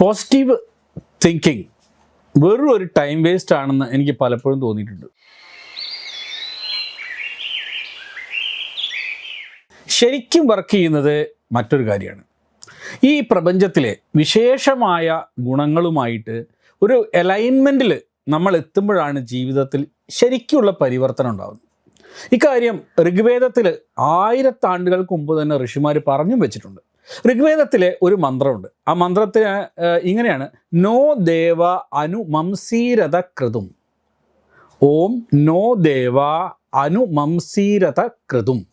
Positive thinking വെറും ഒരു time waste ആണെന്ന് എനിക്ക് പലപ്പോഴും തോന്നിയിട്ടുണ്ട്. ശരിക്കും വർക്ക് ചെയ്യുന്നത് മറ്റൊരു കാര്യമാണ്. ഈ പ്രപഞ്ചത്തിലെ വിശേഷമായ ഗുണങ്ങളുമായിട്ട് ഒരു അലൈൻമെന്റിൽ നമ്മൾ എത്തുമ്പോഴാണ് ജീവിതത്തിൽ ശരിക്കുള്ള പരിവർത്തനം ഉണ്ടാകുന്നത് ഇക്കാര്യം ഋഗ്വേദത്തിൽ ആയിരത്താണ്ടുകൾക്ക് മുമ്പ് തന്നെ ഋഷിമാർ പറഞ്ഞും വെച്ചിട്ടുണ്ട്. ഋഗ്വേദത്തിലെ ഒരു മന്ത്രമുണ്ട്. ആ മന്ത്രത്തിന് ഇങ്ങനെയാണ്. നോ ദേവ അനുമംസീരത കൃതും ഓം നോ ദേവ അനുമംസീരത കൃതും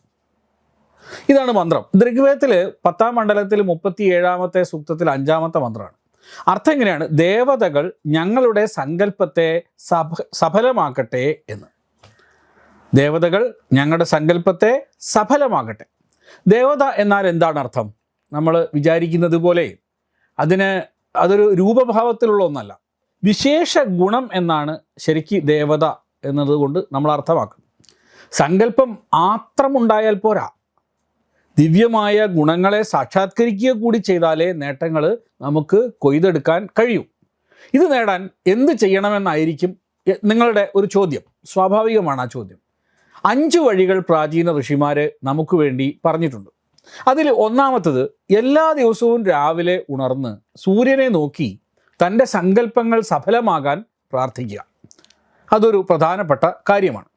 ഇതാണ് മന്ത്രം. ഋഗ്വേദത്തിൽ പത്താം മണ്ഡലത്തിൽ മുപ്പത്തി ഏഴാമത്തെ സൂക്തത്തിൽ അഞ്ചാമത്തെ മന്ത്രമാണ്. അർത്ഥം എങ്ങനെയാണ് ദേവതകൾ ഞങ്ങളുടെ സങ്കല്പത്തെ സഫ സഫലമാക്കട്ടെ എന്ന്. ദേവതകൾ ഞങ്ങളുടെ സങ്കല്പത്തെ സഫലമാകട്ടെ ദേവത എന്നാൽ എന്താണ് അർത്ഥം? നമ്മൾ വിചാരിക്കുന്നത് പോലെ അതിന് അതൊരു രൂപഭാവത്തിലുള്ള ഒന്നല്ല. വിശേഷ ഗുണം എന്നാണ് ശരിക്ക് ദേവത എന്നതുകൊണ്ട് നമ്മൾ അർത്ഥമാക്കുന്നത്. സങ്കല്പം മാത്രമുണ്ടായാൽ പോരാ. ദിവ്യമായ ഗുണങ്ങളെ സാക്ഷാത്കരിക്കുക കൂടി ചെയ്താലേ നേട്ടങ്ങൾ നമുക്ക് കൊയ്തെടുക്കാൻ കഴിയൂ. ഇത് നേടാൻ എന്ത് ചെയ്യണമെന്നായിരിക്കും നിങ്ങളുടെ ഒരു ചോദ്യം. സ്വാഭാവികമാണ് ആ ചോദ്യം. അഞ്ച് വഴികൾ പ്രാചീന ഋഷിമാർ നമുക്ക് വേണ്ടി പറഞ്ഞിട്ടുണ്ട്. അതിൽ ഒന്നാമത്തത് എല്ലാ ദിവസവും രാവിലെ ഉണർന്ന് സൂര്യനെ നോക്കി തന്റെ സങ്കല്പങ്ങൾ സഫലമാകാൻ പ്രാർത്ഥിക്കുക. അതൊരു പ്രധാനപ്പെട്ട കാര്യമാണ്.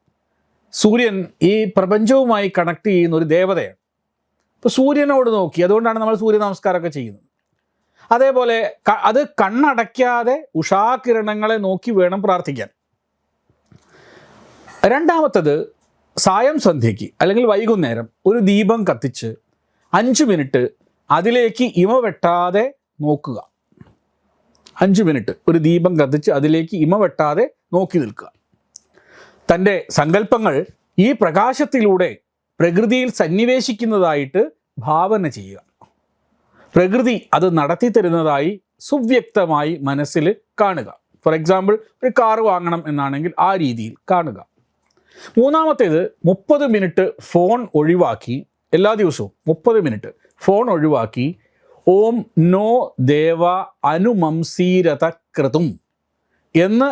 സൂര്യൻ ഈ പ്രപഞ്ചവുമായി കണക്ട് ചെയ്യുന്ന ഒരു ദേവതയാണ്. ഇപ്പോൾ സൂര്യനോട് നോക്കി അതുകൊണ്ടാണ് നമ്മൾ സൂര്യ നമസ്കാരമൊക്കെ ചെയ്യുന്നത്. അതേപോലെ അത് കണ്ണടയ്ക്കാതെ ഉഷാകിരണങ്ങളെ നോക്കി വേണം പ്രാർത്ഥിക്കാൻ. രണ്ടാമത്തത് സായം സന്ധ്യയ്ക്ക് അല്ലെങ്കിൽ വൈകുന്നേരം ഒരു ദീപം കത്തിച്ച് അഞ്ച് മിനിറ്റ് അതിലേക്ക് ഇമ വെട്ടാതെ നോക്കുക. അഞ്ച് മിനിറ്റ് ഒരു ദീപം കത്തിച്ച് അതിലേക്ക് ഇമ വെട്ടാതെ നോക്കി നിൽക്കുക. തന്റെ സങ്കല്പങ്ങൾ ഈ പ്രകാശത്തിലൂടെ പ്രകൃതിയിൽ സന്നിവേശിക്കുന്നതായിട്ട് ഭാവന ചെയ്യുക. പ്രകൃതി അത് നടത്തി തരുന്നതായി സുവ്യക്തമായി മനസ്സിൽ കാണുക. ഫോർ എക്സാമ്പിൾ ഒരു കാർ വാങ്ങണം എന്നാണെങ്കിൽ ആ രീതിയിൽ കാണുക. മൂന്നാമത്തേത് മുപ്പത് മിനിറ്റ് ഫോൺ ഒഴിവാക്കി എല്ലാ ദിവസവും മുപ്പത് മിനിറ്റ്. ഫോൺ ഒഴിവാക്കി. ഓം നോ ദേവ അനുമംസീരത കൃതും എന്ന്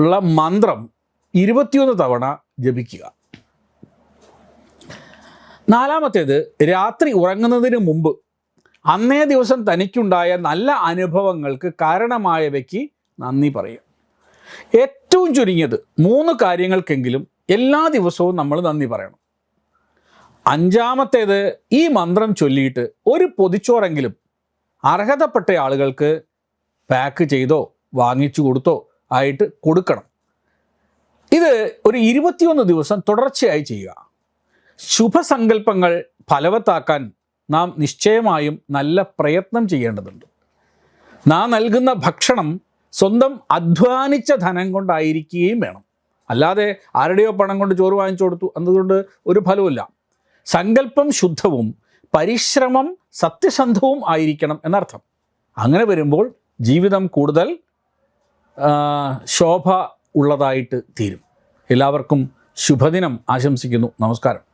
ഉള്ള മന്ത്രം ഇരുപത്തിയൊന്ന് തവണ ജപിക്കുക. നാലാമത്തേത് രാത്രി ഉറങ്ങുന്നതിന് മുമ്പ് അന്നേ ദിവസം തനിക്കുണ്ടായ നല്ല അനുഭവങ്ങൾക്ക് കാരണമായവയ്ക്ക് നന്ദി പറയുക. ഏറ്റവും ചുരുങ്ങിയത് മൂന്ന് കാര്യങ്ങൾക്കെങ്കിലും എല്ലാ ദിവസവും നമ്മൾ നന്ദി പറയണം. അഞ്ചാമത്തേത് ഈ മന്ത്രം ചൊല്ലിയിട്ട് ഒരു പൊതിച്ചോറെങ്കിലും അർഹതപ്പെട്ട ആളുകൾക്ക് പാക്ക് ചെയ്തോ വാങ്ങിച്ചു കൊടുത്തോ ആയിട്ട് കൊടുക്കണം. ഇത് ഒരു ഇരുപത്തിയൊന്ന് ദിവസം തുടർച്ചയായി ചെയ്യുക. ശുഭസങ്കല്പങ്ങൾ ഫലവത്താക്കാൻ നാം നിശ്ചയമായും നല്ല പ്രയത്നം ചെയ്യേണ്ടതുണ്ട്. നാം നൽകുന്ന ഭക്ഷണം സ്വന്തം അധ്വാനിച്ച ധനം കൊണ്ടായിരിക്കുകയും വേണം. അല്ലാതെ ആരുടെയോ പണം കൊണ്ട് ചോറ് വാങ്ങിച്ചു കൊടുത്തു അതുകൊണ്ട് ഒരു ഫലവുമില്ല. സങ്കല്പം ശുദ്ധവും പരിശ്രമം സത്യസന്ധവും ആയിരിക്കണം എന്നർത്ഥം. അങ്ങനെ വരുമ്പോൾ ജീവിതം കൂടുതൽ ശോഭ ഉള്ളതായിട്ട് തീരും. എല്ലാവർക്കും ശുഭദിനം ആശംസിക്കുന്നു. നമസ്കാരം.